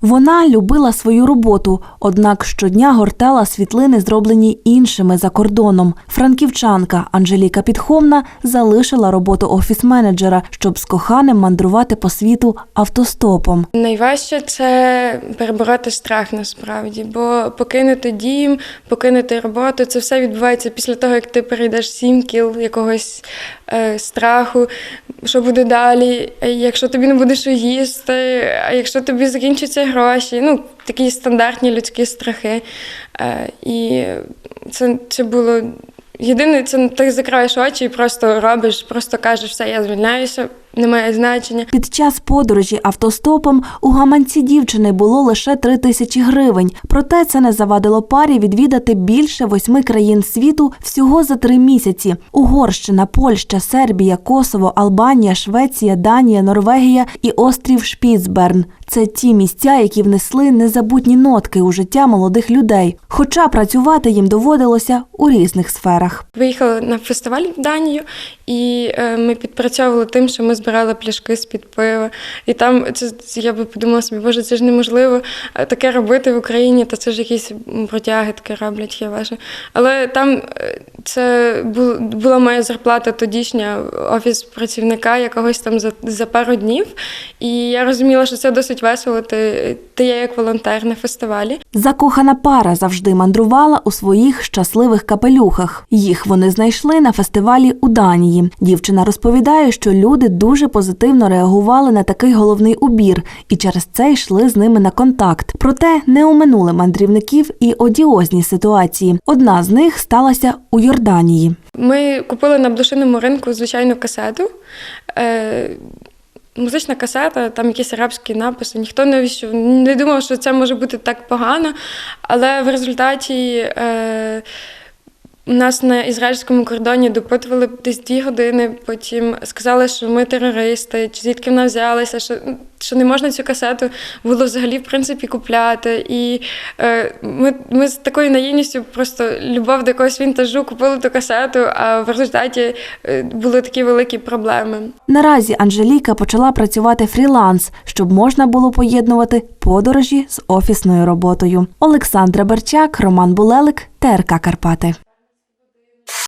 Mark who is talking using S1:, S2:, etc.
S1: Вона любила свою роботу, однак щодня гортала світлини, зроблені іншими за кордоном. Франківчанка Анжеліка Підхомна залишила роботу офіс-менеджера, щоб з коханим мандрувати по світу автостопом.
S2: Найважче це перебороти страх насправді, бо покинути дім, покинути роботу це все відбувається після того, як ти перейдеш сім кіл якогось е, страху. Що буде далі? Якщо тобі не буде що їсти, а якщо тобі закінчаться гроші, ну такі стандартні людські страхи. Е, і це, це було єдине, це ти закриваєш очі і просто робиш, просто кажеш, все, я звільняюся, немає значення.
S1: Під час подорожі автостопом у гаманці дівчини було лише три тисячі гривень. Проте це не завадило парі відвідати більше восьми країн світу всього за три місяці: Угорщина, Польща, Сербія, Косово, Албанія, Швеція, Данія, Норвегія і острів Шпіцберн. Це ті місця, які внесли незабутні нотки у життя молодих людей. Хоча працювати їм доводилося у різних сферах.
S2: Виїхали на фестиваль в Данію, і е, ми підпрацьовували тим, що ми збирали пляшки з-під пива. І там це я би подумала собі, боже, це ж неможливо е, таке робити в Україні, та це ж якісь протяги таке роблять, я вважаю. Але там е, це була моя зарплата тодішня офіс працівника якогось там за, за пару днів. І я розуміла, що це досить весело. Ти, ти є як волонтер на фестивалі.
S1: Закохана пара завжди мандрувала у своїх щасливих капелюхах. Їх вони знайшли на фестивалі у Данії. Дівчина розповідає, що люди дуже позитивно реагували на такий головний убір і через це йшли з ними на контакт. Проте не оминули мандрівників і одіозні ситуації. Одна з них сталася у Йорданії.
S2: Ми купили на блошиному ринку звичайну касету. Музична касета, там якісь арабські написи. Ніхто не, віщ- не думав, що це може бути так погано. Але в результаті е, нас на ізраїльському кордоні допитували десь дві години. Потім сказали, що ми терористи, звідки вона взялася, що, що не можна цю касету було взагалі в принципі купляти. І е, ми, ми з такою наївністю просто любов до якогось вінтажу купили ту касету, а в результаті е, були такі великі проблеми.
S1: Наразі Анжеліка почала працювати фріланс, щоб можна було поєднувати подорожі з офісною роботою. Олександра Берчак, Роман Булелик, ТРК Карпати.